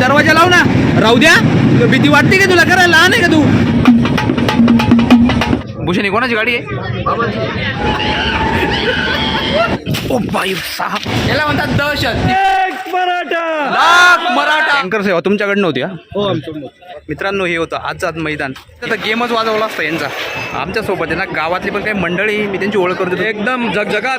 दरवाजा लाव ना. राहू द्या. तुला भीती वाटते का तुला? करायला लहान आहे का तू? भूषणी कोणाची गाडी आहे? ओ बाई साहब. याला म्हणतात दहशत. लाख मराठा. अँकर सेवा तुमच्याकडे नव्हती हा मित्रांनो हे होतं आजचं आज मैदान. आता गेमच वाजवला असता यांचा. आमच्यासोबत आहे ना गावातली पण काही मंडळी मी त्यांची ओळख करतो एकदम जगजगात.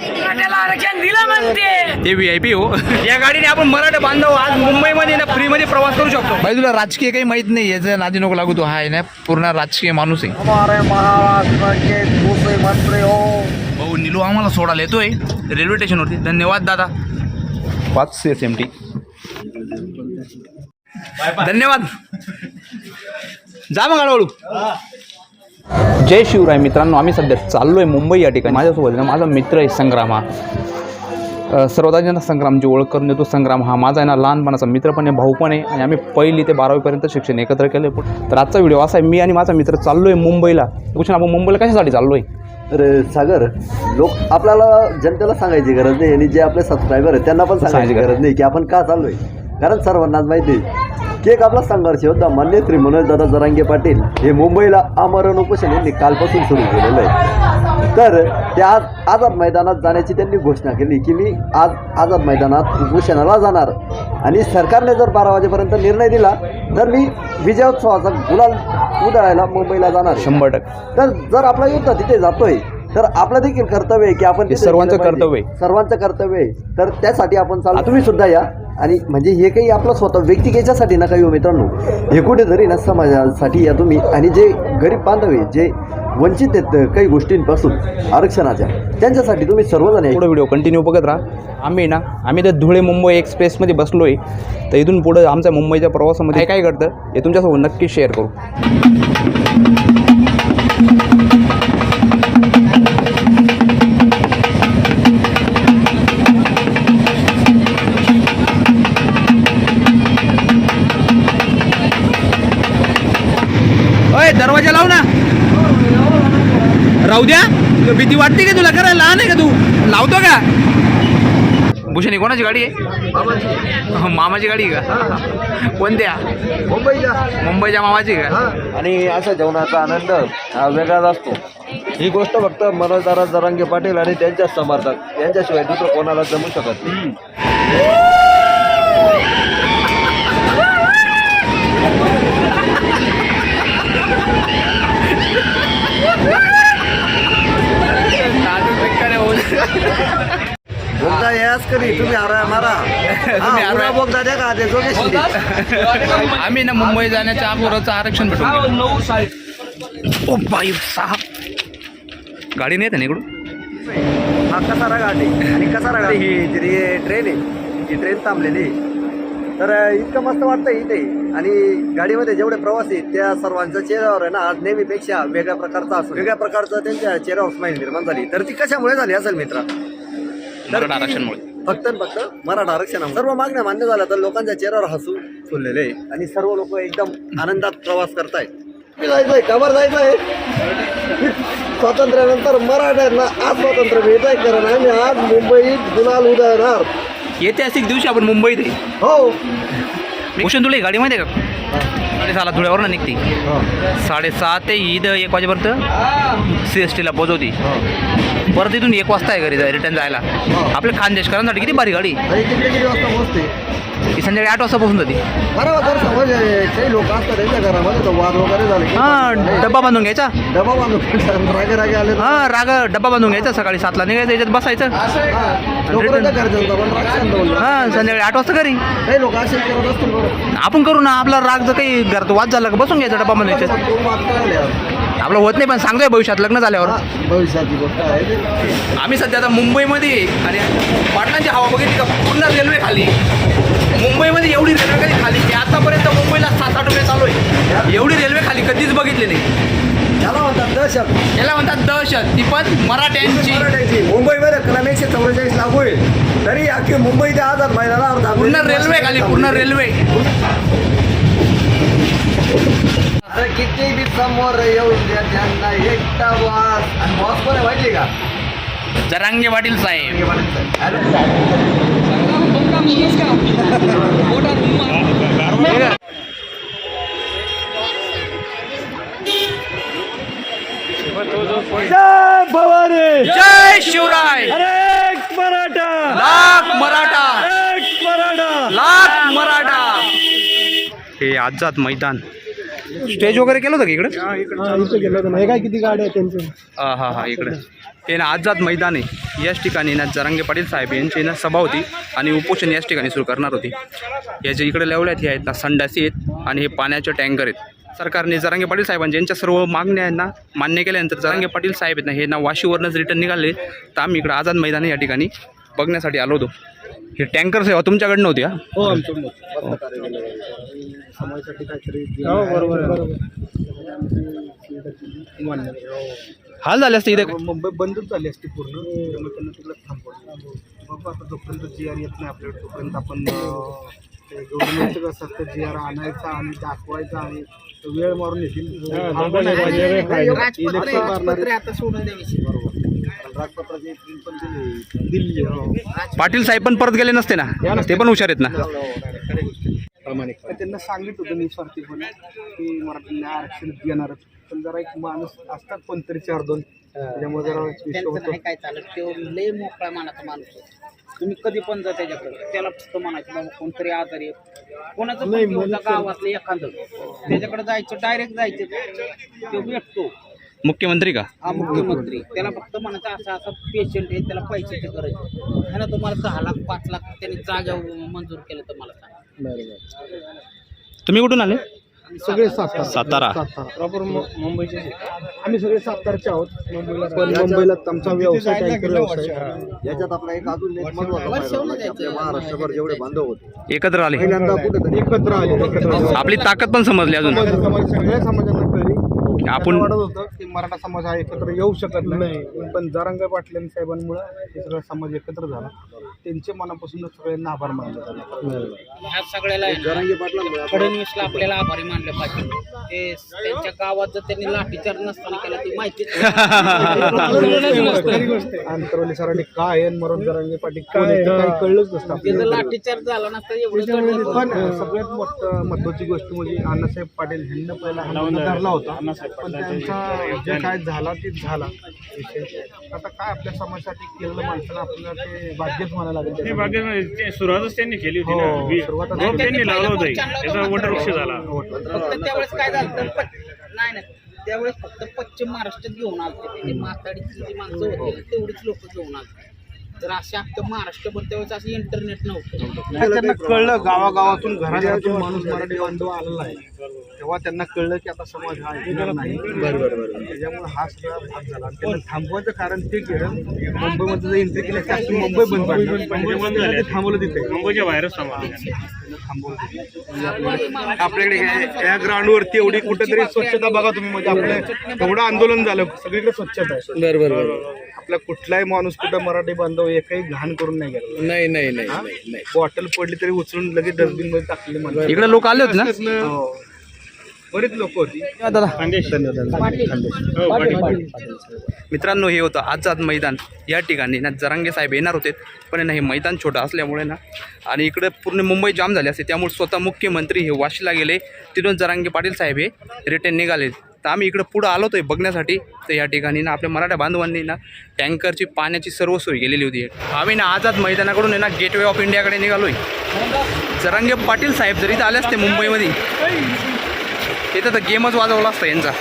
ते व्ही आय पी हो. या गाडीने आपण मराठा बांधव आज मुंबईमध्ये ना फ्रीमध्ये प्रवास करू शकतो. भाई तुला राजकीय काही माहीत नाही याचं नादी नको लागू तो हा आहे ना पूर्ण राजकीय माणूस आहे. हमारे महाराष्ट्र के दूसरे मंत्री हो. भाऊ निलू आम्हाला सोडायला येतोय. रेल्वे स्टेशनवरती. धन्यवाद दादा. पाच एस एम टी धन्यवाद. जा मग हळूहळू. जय शिवराय मित्रांनो आम्ही सध्या चाललोय मुंबई या ठिकाणी. माझ्यासोबत आहे ना माझा मित्र आहे संग्राम. हा सर्वदा ज्यांना संग्रामची ओळख करून देतो. संग्राम हा माझा आहे ना लहानपणाचा मित्र पण आहे भाऊ पण आहे. आणि आम्ही पहिली ते बारावीपर्यंत शिक्षण एकत्र केलं आहे तर आजचा व्हिडिओ असा आहे मी आणि माझा मित्र चाललो आहे मुंबईला कुठून आपण मुंबईला कशासाठी चाललो आहे तर सागर लोक आपल्याला जनतेला सांगायची गरज नाही. आणि जे आपले सबस्क्रायबर आहेत त्यांना पण सांगायची सांगायची गरज नाही की आपण का चाललोय? कारण सर्वांनाच माहिती आहे. की एक आपला संघर्ष होता. मान्य श्री मनोज दादा जरांगे पाटील हे मुंबईला आमरण उपोषण यांनी कालपासून सुरू केलेलं आहे. तर ते आज आझाद मैदानात जाण्याची त्यांनी घोषणा केली की मी आज आझाद मैदानात उपोषणाला जाणार. आणि सरकारने जर बारा वाजेपर्यंत निर्णय दिला तर मी विजयोत्सवाचा गुलाल उधळायला मुंबईला जाणार. शंभर टक्के. तर जर आपला युद्ध तिथे जातोय तर आपलं देखील कर्तव्य आहे की आपण सर्वांचं. कर्तव्य आहे. सर्वांचं कर्तव्य आहे. तर त्यासाठी आपण चालू तुम्ही सुद्धा या. आणि म्हणजे हे काही आपलं स्वतः व्यक्तिक याच्यासाठी नका येऊ मित्रांनो? हे कुठेतरी ना समाजासाठी या तुम्ही आणि जे गरीब बांधव आहे जे वंचित आहेत काही गोष्टींपासून आरक्षणाच्या त्यांच्यासाठी तुम्ही सर्वजण. पुढे व्हिडिओ कंटिन्यू बघत राहा. आम्ही ना आम्ही तर धुळे मुंबई एक्सप्रेसमध्ये बसलो आहे तर इथून पुढं आमच्या मुंबईच्या प्रवासामध्ये काय काय घडतं? हे तुमच्यासोबत नक्की शेअर करू. राहू द्या. तुला भीती वाटते का तुला करायला? लहान आहे का तू? लावतो का? भूषणी कोणाची गाडी आहे? मामाची. गाडी का? कोणत्या? मुंबईला मुंबईच्या मामाची का? आणि अशा जेवणाचा आनंद हा वेगळाच असतो. ही गोष्ट फक्त मनोजदारा जरांगे पाटील आणि त्यांच्या समर्थक. यांच्याशिवाय दुसरं कोणाला जमू शकत नाही. बोगदा याच करी तुम्ही आरा मारा. तुम्ही आरा- बोगदा द्या का? ते जोगे शिंदे. आम्ही ना मुंबई जाण्याच्या अगोदरचं आरक्षण भेटून ओ बाई साहब. गाडी नाही येते ना इकडून? हा कसारा घाट आहे आणि कसारा घाट ही जी ट्रेन आहे ही ट्रेन थांबलेली आहे. तर इतकं मस्त वाटतं इथे. आणि गाडीमध्ये जेवढे प्रवासी त्या सर्वांच्या चेहऱ्यावर आहे ना आज नेहमीपेक्षा वेगळ्या प्रकारचा असतो. वेगळ्या प्रकारचं त्यांच्या चेहऱ्यावर स्माईल निर्माण झाली. तर ती कशामुळे झाली असेल मित्रा? मराठा आरक्षणमुळे. फक्त फक्त मराठा आरक्षण सर्व मागण्या मान्य झाल्या तर लोकांच्या चेहऱ्यावर हसू फुललेले आणि सर्व लोक एकदम आनंदात प्रवास करतायत. जायचंय कवर जायचंय. स्वातंत्र्यानंतर मराठ्यांना आज स्वातंत्र्य मिळतंय कारण आम्ही आज मुंबईत गुलाल उधळणार ऐतिहासिक दिवशी आपण मुंबईत हो. भूषण तुला ही गाडी माहिती आहे का साडेसहाला धुळ्यावरनं निघते. साडेसहा ते ईद एक वाजेपर्यंत सी एस टीला पोचवती परत इथून एक वाजता आहे घरी रिटर्न जायला. आपल्या खानदेशकरांसाठी किती भारी गाडी. ती संध्याकाळी आठ वाजता पोहोचून जाते की हां डब्बा बांधून घ्यायचा. डबा बांधून रागे रागे आले हां राग डब्बा बांधून घ्यायचा सकाळी सातला निघायचं याच्यात बसायचं. हा. हां संध्याकाळी आठ वाजता घरी. आपण करू ना आपला राग जर काही घरात वाद झाला का? बसून घ्यायचा याच्यात करायला यार. आपलं होत नाही पण सांगतोय भविष्यात लग्न झाल्यावर. भविष्याची गोष्ट आहे. ते. आम्ही सध्या आता मुंबईमध्ये आहे आणि पाटणाची हवा बघितली का? पूर्ण रेल्वे खाली. मुंबईमध्ये एवढी रेल्वे कधी खाली? की आतापर्यंत मुंबईला सात आठ रुपये चालू आहे. एवढी रेल्वे खाली कधीच बघितली नाही. त्याला म्हणतात दहशत. याला म्हणतात दहशत. ती पण मराठ्यांची. मराठ्याची. मुंबईमध्ये कलम एकशे चौवेचाळीस लागू आहे. तरी अख्खी मुंबई ते आझाद मैदानावर पूर्ण रेल्वे खाली पूर्ण रेल्वे अरे किती बी समोर येऊन द्या त्यांना एकटा वास. आणि बॉस पण आहे माहिती का? जरांगे वाटील साहेब. हे जय शिवराय. एक मराठा. लाख मराठा. एक मराठा. लाख मराठा. हे आझाद मैदान. स्टेज वगैरे केलं होतं का इकडे? इथं गेलो होतो. हे काय किती गाड्या आहेत त्यांचं? हा हा हा इकडे. हे ना आझाद मैदान. आहे याच ठिकाणी ना जरांगे पाटील साहेब यांची ना सभा होती आणि उपोषण याच ठिकाणी सुरू करणार होती. याच्या इकडे लावल्यात हे आहेत ना संडासी आहेत आणि हे पाण्याचे टँकर आहेत. सरकारने जरांगे पाटील साहेबांच्या यांच्या सर्व मागण्या आहेत ना मान्य केल्यानंतर जरांगे पाटील साहेब आहेत ना हे ना वाशीवरनंच रिटर्न निघाले. तर आम्ही इकडे आझाद मैदान या ठिकाणी बघण्यासाठी आलो होतो. हे टँकर सेवा तुमच्याकडनं होती हा? हो आमचं समाजासाठी काहीतरी हो बरोबर मान्य हाल झाले असते इथे? मुंबई बंदच झाली असती पूर्ण. त्यामुळे त्यांना तिकडे थांबवलं. बघू आता जोपर्यंत जी आर येत नाही आपल्याकडे तोपर्यंत आपण गव्हर्नमेंटचं कसं असतं जी आर आणायचा आणि दाखवायचा आणि तो वेळ मारून येतील. इलेक्शन मारणारे आता सोडून द्यावी राजपत्राची प्रिंट पण दिली. दिल्ली हो. पाटील साहेब पण परत गेले नसते ना? ते पण हुशार आहेत ना? तर त्यांना सांगितलं होतं निस्वार्थीपणे की मराठीला आरक्षण देणारच. पण जरा एक माणूस असतात कोणतरी चार दोन. त्याच्यामुळे जरा विषय त्यांचं होतो नाही काय चालत. तो लय मोकळा मानाचा माणूस आहे. तुम्ही कधी पण जा त्याच्याकडे. त्याला फक्त म्हणायचं बाबा कोणतरी आजारी आहे. कोणाचं पण नाही, गावातलं एखादं. त्याच्याकडे जायचं डायरेक्ट जायचं. तो भेटतो. मुख्यमंत्री का? हा मुख्यमंत्री. त्याला फक्त म्हणायचं असं असं पेशंट आहे त्याला पैशाची गरज आहे. ह्याला तुम्हाला दहा लाख पाच लाख त्याने जागा मंजूर केलं तर मला सांगा. तुम्ही कुठून आले? सगळे सातारा. सातारा. सातारा. प्रॉपर मुंबईचे आम्ही सगळे सातारचे आहोत. मुंबईला पण मुंबईला आमचा व्यवसाय टँकर व्यवसाय याच्यात आपला एक अजून एक महत्त्वाचा फायदा होता की आपल्या महाराष्ट्रभर जेवढे बांधव होते. एकत्र आले. पहिल्यांदा कुठेतरी एकत्र आले. एकत्र आले. आपली ताकद पण समजली अजून. समाज समाज सगळ्या समाजांना कळली आपण- वाटत होतं की मराठा समाज हा एकत्र येऊ शकत नाही. पण जरांग पाटील साहेबांमुळे हे सगळा समाज एकत्र झाला. त्यांच्या मनापासूनच सगळ्यांना आभार मानले जातात. ह्या सगळ्याला आहे ना, जरांगे पाटलांमुळे आपण- फडणवीसला आपल्याला आभारी मानले पाहिजे. ते त्यांच्या गावात जर त्यांनी लाठीचार्ज नसताना केला ती माहिती अंतरवली सरांनी काय आहे मरण जरांगे पाटील आहे काही कळलंच नसतं आपल्याला. लाठीचार्ज झाला नसता एवढं कळलं पण सगळ्यात मोठ महत्वाची गोष्ट म्हणजे अण्णासाहेब पाटील ह्यांना पहिला धरला. होता. पण त्यांचा जे काय झाला ते झाला. विषय आता काय आपल्या समाजासाठी केलेलं माणसाला आपल्याला ते भाग्यच म्हणायला लागेल ते ते सुरुवातच त्यांनी केली होती ना. हो, वी- सुरुवातच रोप त्यांनी लावलं होतं. त्याचा वटवृक्ष झाला. फक्त त्यावेळेस काय झालं तर नाही नाही. त्यावेळेस फक्त पश्चिम महाराष्ट्रात घेऊन आलते. त्याची माताडीची जी माणसं होती तेवढीच लोक घेऊन आलते. तर अशा अख्खं महाराष्ट्रभर त्यावेळेस असं इंटरनेट नव्हतं. नाही, त्यांना कळलं गावागावातून घराघरातून माणूस मराठी बांधव आलेला आहे. तेव्हा त्यांना कळलं की आता समाज हा ऐकणार नाही. त्याच्यामुळे हा सगळा भाग झाला. आणि त्यांना थांबवायचं कारण ते केलं. मुंबईमध्ये जर एंट्री केली असती, अख्खी मुंबई बंद पडली मुंबई बंद त्यांना झाली. ते थांबवलं तिथे. मुंबईच्या बाहेरच थांबा तिथे. आपल्याकडे हे- या ग्राउंडवरती एवढी कुठेतरी स्वच्छता बघा तुम्ही. म्हणजे आपलं एवढं आंदोलन झालं. सगळीकडे स्वच्छता आहे. बरोबर. आपला कुठलाही माणूस कुठं मराठी बांधव एकही घाण करून नाही गेला. नाही नाही नाही बॉटल पडली तरी उचलून लगेच डस्टबिनमध्ये टाकलेली माणसं इकडे लोक आले होते ना? हो. बरीच लोक होती. हो. मित्रांनो हे होतं आझाद मैदान. या ठिकाणी ना जरांगे साहेब येणार होते. पण ना हे मैदान छोटं असल्यामुळे ना आणि इकडे पूर्ण मुंबई जाम झाली असते. त्यामुळे स्वतः मुख्यमंत्री हे वाशीला गेले. तिथून जरांगे पाटील साहेब हे रिटर्न निघाले. तर आम्ही इकडं पुढं आलो होतो बघण्यासाठी. तर या ठिकाणी ना आपल्या मराठा बांधवांनी ना टँकरची पाण्याची सर्व सोय केलेली होती. आम्ही ना आझाद मैदानाकडून ना गेटवे ऑफ इंडियाकडे निघालो आहे जरांगे पाटील साहेब जरी इथं आले असते मुंबईमध्ये तिथं तर गेमच वाजवला असता यांचा.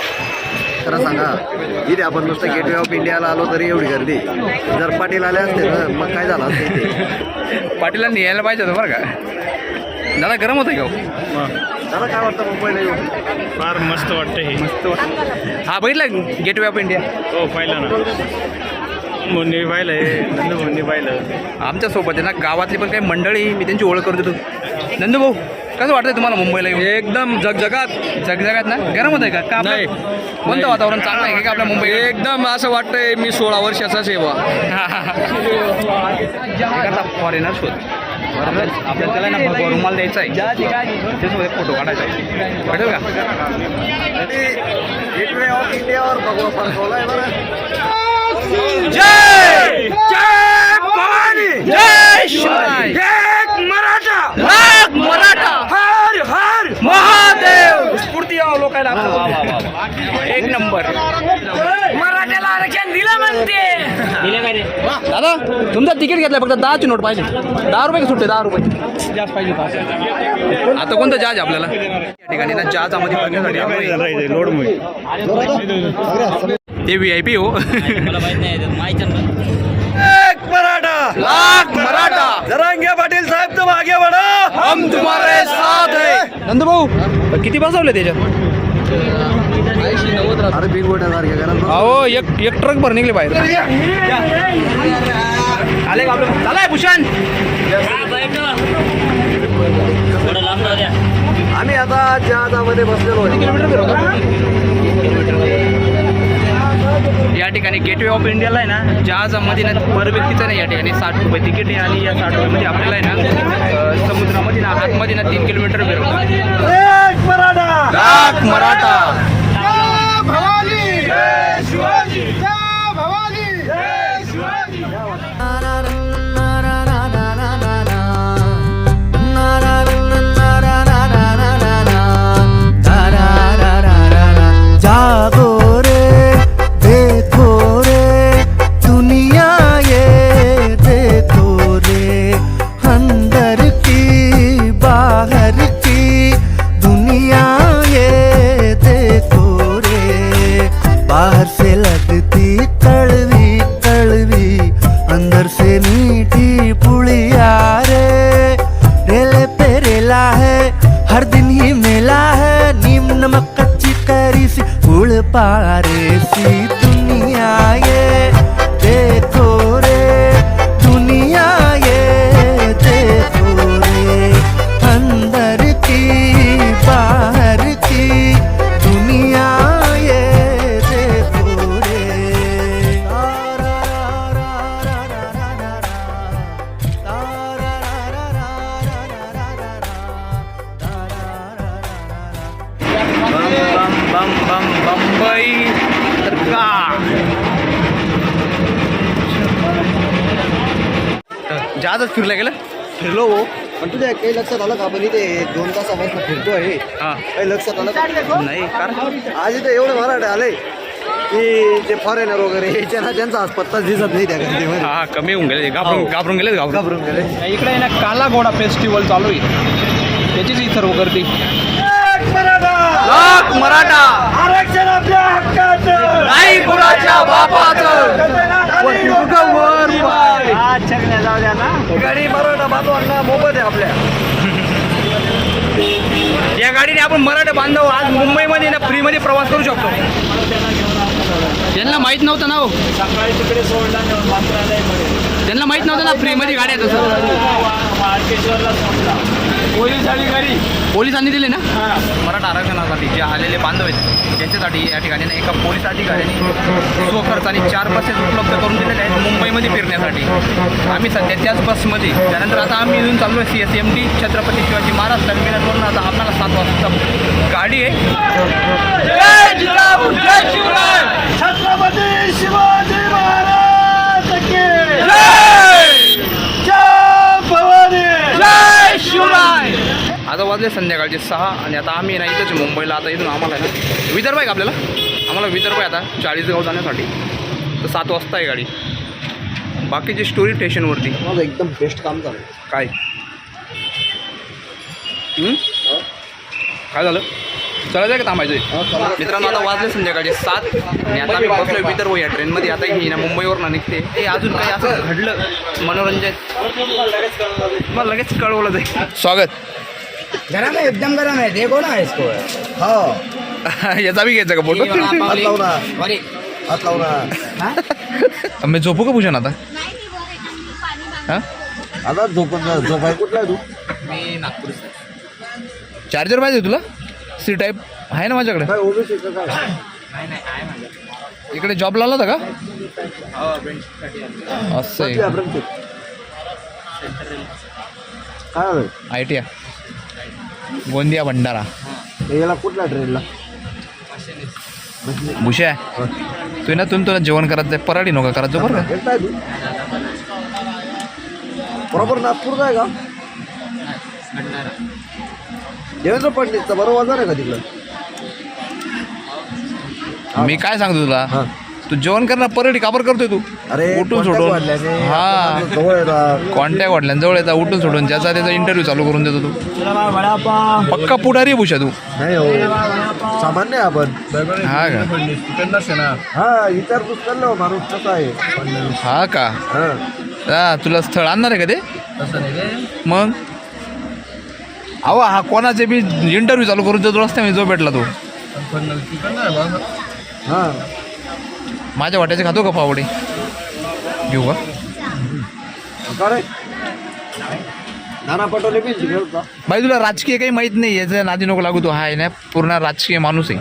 खरं सांगा इथे आपण नुसतं गेटवे ऑफ इंडियाला आलो तरी एवढी गर्दी. जर पाटील आले असते तर मग काय झालं असतं इथे? पाटीलांनी यायला पाहिजे होतं बरं का? दादा गरम होतं का हो? त्याला काय वाटतं मुंबईला येऊन? फार मस्त वाटतं हे. मस्त वाटतं. हा बघितला गेटवे ऑफ इंडिया हो पाहिलं ना. मुन्नी पाहिलं हे नंदू मुन्नी पाहिलं आमच्यासोबत आहे ना गावातली पण काही मंडळी मी त्यांची ओळख करून देतो नंदू भाऊ कसं वाटतंय तुम्हाला मुंबईला येऊन? एकदम जगजगात. जगजगात ना? गरम होत आहे का? का आपलं- कोणतं वातावरण चांगलं आहे का आपल्या मुंबई एकदम असं वाटतंय मी सोळा वर्षाचा सेवा एखादा फॉरेनर शोध. आपल्याला त्याला ना भगवा रुमाल द्यायचा आहे. त्याच्यामध्ये फोटो काढायचा आहे. वाटेल का? जय जय भवानी जय शिवराय एक मराठा. लाख मराठा. हर हर. महादेव. स्फूर्ती राव लोकायला. एक नंबर मराठ्याला आरक्षण दिलं म्हणते दादा तुमचा तिकीट घेतलाय फक्त दहाची नोट पाहिजे. दहा रुपये सुट्टे? दहा रुपये. जास्त पाहिजे होतं. आता कोणतं जहाज आहे आपल्याला? या ठिकाणी ना जहाजामध्ये बघण्यासाठी आलोय. ते व्ही आय पी हो. एक मराठा. लाख मराठा. जरांगे पाटील साहेब तुम आगे बढ़ो हम तुम्हारे साथ है. नंदू भाऊ किती बसवले त्याच्यात? अरे बिग अहो एक एक ट्रक भर निघले बाहेर. आले का आपलं? चालाय भूषण? आम्ही आता जहाजामध्ये बसलेलो या ठिकाणी गेटवे ऑफ इंडियाला आहे ना जहाजामध्ये ना पर व्यक्तीचं नाही या ठिकाणी. साठ रुपये तिकीट आहे आणि या साठ रुपयामध्ये आपल्याला आहे ना समुद्रामध्ये ना आतमध्ये ना तीन किलोमीटर फिरवतात एक मराठा! लाख मराठा! शिवाजी. शिवाजी. मेला है हर दिन ही मेला है नीम नमक कच्ची करी सी फूल पारे जहाजच फिरलं गेलं? फिरलो. हो पण तुझ्या काही लक्षात आलं का? आपण इथे दोन तासापासून फिरतोय. हां. काही लक्षात आलं का? नाही कारण आज इथे एवढे मराठे आले की जे फॉरेनर वगैरे याच्या त्यांचा आज पत्ताच दिसत नाही त्या गर्दीमध्ये हा कमी होऊन गेले. घाबरून घाबरून गेले घाबरून. घाबरून गेले. इकडे ना काला घोडा फेस्टिवल चालू आहे. त्याचीच ही सर्व गर्दी लाख मराठा. आरक्षण आपल्या हक्काचं. नाही कुणाच्या बापाचं. वर. गरीब मराठा बांधवांना मोफत आहे आपल्या. या गाडीने आपण मराठा बांधव आज मुंबईमध्ये ना फ्रीमध्ये प्रवास करू शकतो. त्यांना माहीत नव्हतं ना हो. त्यांना माहीत नव्हतं ना फ्रीमध्ये गाड्या आहेत तसं पोलिसांनी दिले ना? मराठा आरक्षणासाठी जे आलेले बांधव आहेत त्यांच्यासाठी या ठिकाणी ना एका पोलीस अधिकाऱ्यांनी स्वखर्चाने चार बसेस उपलब्ध करून दिलेल्या आहेत मुंबईमध्ये फिरण्यासाठी. आम्ही सध्या त्याच बसमध्ये. त्यानंतर आता आम्ही इथून चाललो आहे C S M T Chhatrapati Shivaji Maharaj टर्मिनलवरून आता आपल्याला सात वाजता गाडी आहे! छत्रपती शिवाजी महाराज की जय! जय भवानी जय शिवराय आता वाजले संध्याकाळचे सहा आणि आता आम्ही ना इथंच मुंबईला. आता इथून आम्हाला आहे ना विदर्भ आहे का आपल्याला? आम्हाला विदर्भ आहे आता चाळीसगाव जाण्यासाठी. तर सात वाजता आहे गाडी. बाकीची स्टोरी स्टेशनवरती माझं एकदम बेस्ट काम झालं. काय? हं? काय झालं? चलायचं का थांबायचं? मित्रांनो आता वाजले संध्याकाळचे सात आणि आता मी बसलोय विदर्भ या ट्रेनमध्ये आता ही ना मुंबईवरून निघते. ते अजून काही असं घडलं? मनोरंजन. मला लगेच कळवलं जाईल. स्वागत. गरम है एकदम गरम है देखो ना इसको। हा। याचा बी घ्यायचा का फोटो हात लावू ना। हात लावू ना। मी झोपू का भूषण आता हां? आता झोपून जा. झोपाय कुठला आहे तू? मी नागपूर चार्जर पाहिजे तुला? सी टाईप आहे ना माझ्याकडे? काय ओबीसी काय इकडे जॉब लावला होता का? असं किती आहे? काय I T I. Gondia Bhandara. याला कुठल्या ट्रेनला भूषा तू ना तुम्ही तुला जेवण करायचं आहे पराडी नको करायचं बरं का? एकटा आहे तू? बरोबर नागपूरचा आहे का? देवेंद्र फडणवीसचा बरोबर बाजार आहे का तिकडं? मी काय सांगतो तुला? हा. तू जेवण करणार परडी काबर करतोय तू? अरे उठून सोडून. हा. कॉन्टॅक्ट वाढल्या जवळ येतात उठून सोडून. ज्याचा त्याचा इंटरव्ह्यू चालू करून देतो तू. पक्का पुढारी भूषा तू. नाही हो. सामान्य आपण. हा का? हा विचार चाललो माणूस कसा आहे. हा का? हा. हा तुला स्थळ आणणार आहे का ते? मग? अहो हा कोणाचे बी इंटरव्ह्यू चालू करून देतो रस्त्यामध्ये जो भेटला तो. हा. माझ्या वाट्याचे खातो का पावडे? घेऊ का. बाई तुला राजकीय काही माहीत नाही याचं नादी नको लागू तो हा आहे ना पूर्ण राजकीय माणूस आहे.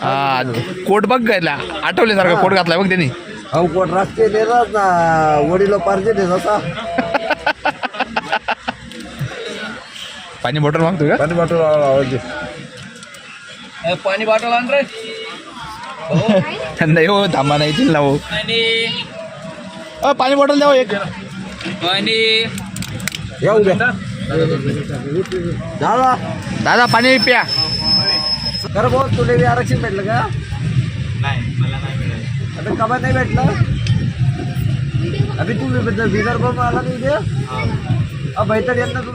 हा कोट बघ गायला आठवल्यासारखा कोट घातलाय बघ त्यांनी. अहो कोण राजकीय नेताच ना वडील पारजे देत होता पाणी बॉटल मागतो का? पाणी आवाज पाणी बॉटल आण रे. नाही हो थांबा नाही येतील ना हो. अ, पाणी बॉटल द्या हो एक. पाणी येऊ द्या दादा. दादा पाणी प्या. खरं बोल तुला बी आरक्षण भेटलं का? आता कमा नाही भेटलं? अभि तू विदर्भ आला नाही उद्या अ बैठक यांना तू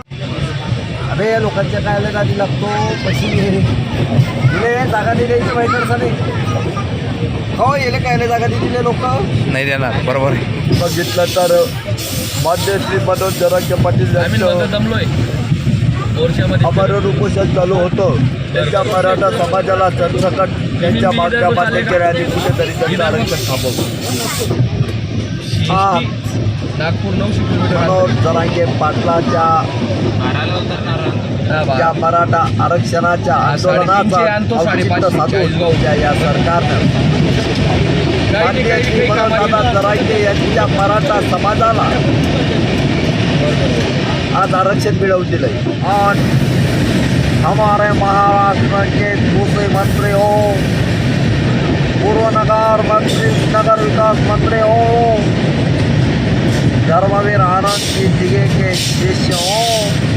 अबे या लोकांच्या काय आधी लागतो पश्चिम दिले जागा दिल्याची बैठक नाही हो येले काय जागा दिली लोक. नाही देणार बरोबर बघितलं तर मान्य श्री मनोज जरांगे पाटील अमरण उपोषण चालू होतं. त्यांच्या मराठा समाजाला सरसकट त्यांच्या मागण्या मान्य केल्या आणि कुठेतरी त्यांचं आरक्षण थांबवलं. हा नागपूर नऊशे किलोमीटर मनोज जरांगे पाटलाच्या या मराठा आरक्षणाच्या आंदोलनाचा साधून या सरकारनं. जरांगे यांच्या मराठा समाजाला आज आरक्षण मिळवून दिलंय. आणि हमारे महाराष्ट्र के दूसरे मंत्री हो. पूर्व नगर मंत्री नगर विकास मंत्री हो. धर्मवीर आनंद जी दिगे के शिष्य हो.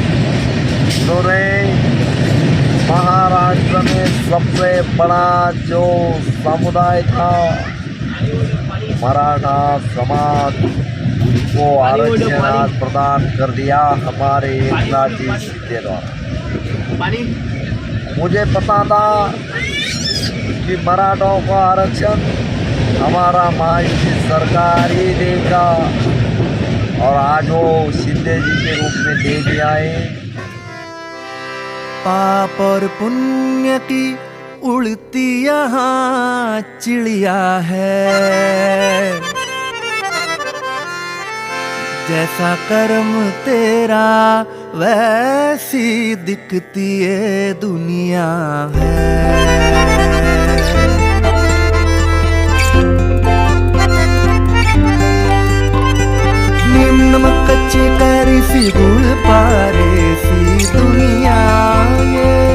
उन्होंने महाराष्ट्र में सबसे बड़ा जो समुदाय था मराठा समाज को आरक्षण प्रदान कर दिया हमारे एकनाथ जी शिंदे द्वारा मुझे पता था कि मराठों को आरक्षण हमारा महायुति सरकार ही देगा और आज वो शिंदे जी के रूप में दे दिया है पाप और पुण्य की उड़ती यहाँ चिड़िया है। जैसा कर्म तेरा वैसी दिखती है दुनिया है। निम्न कच्चे कर सी गुड़ पारे yeah.